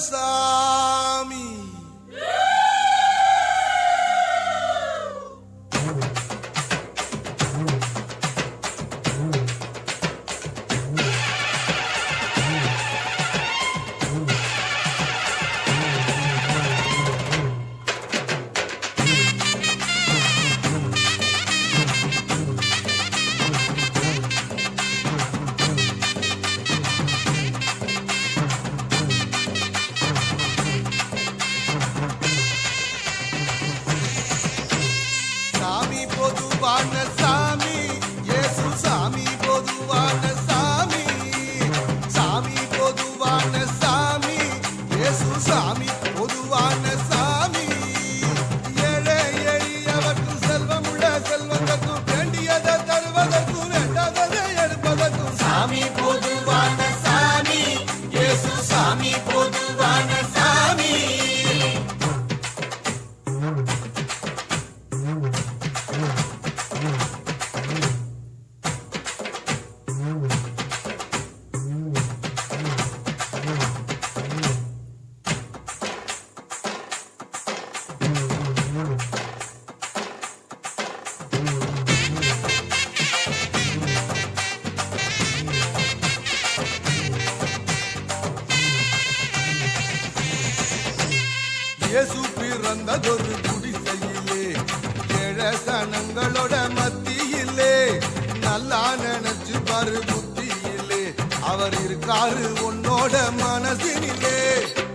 சாமி இயேசு சாமி இயேசு பிறந்ததொரு குடிசையிலே கிழசனங்களோட மத்தியிலே நல்லா நினைச்சு பாரு புத்தியிலே. அவர் இருக்காரு உன்னோட மனசினிலே.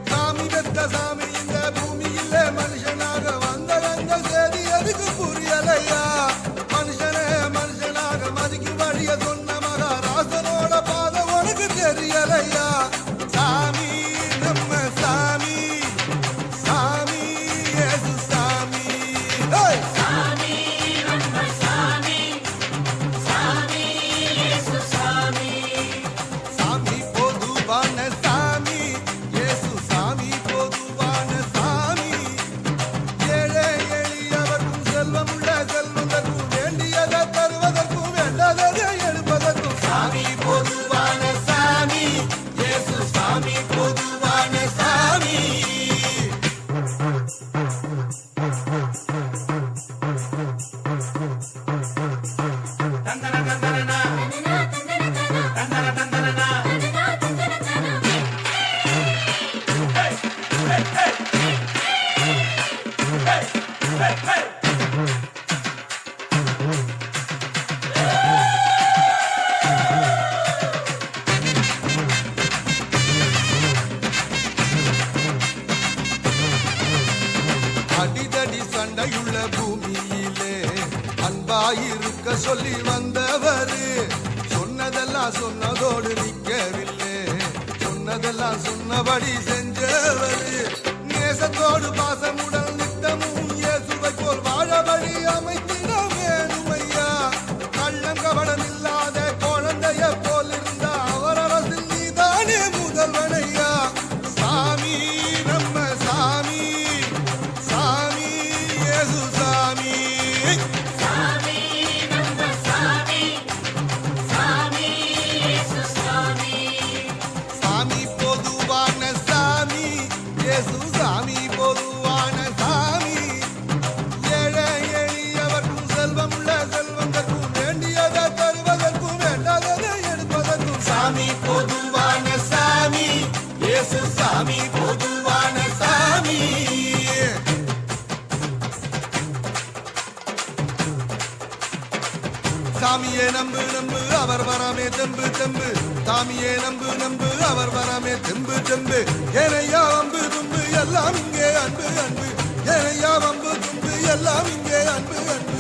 சாமி தத்த சாமி அடிதடி பூமியிலே அன்பாயிருக்க சொல்லி வந்தவரு சொன்னதெல்லாம் சொன்னதோடு நிற்கவில்லை. சொன்னதெல்லாம் சொன்னபடி செஞ்சவரு நேசத்தோடு பாசமுடன் தாமியே நம்பு நம்பு அவர் வரமே தெம்பு தெம்பு. தாமியே நம்பு நம்பு அவர் வரமே தெம்பு தெம்பு. ஏனையா அம்பு தும்பு எல்லாம் இங்கே அன்பு அன்பு. ஏனையா அம்பு தும்பு எல்லாம் இங்கே அன்பு அன்பு.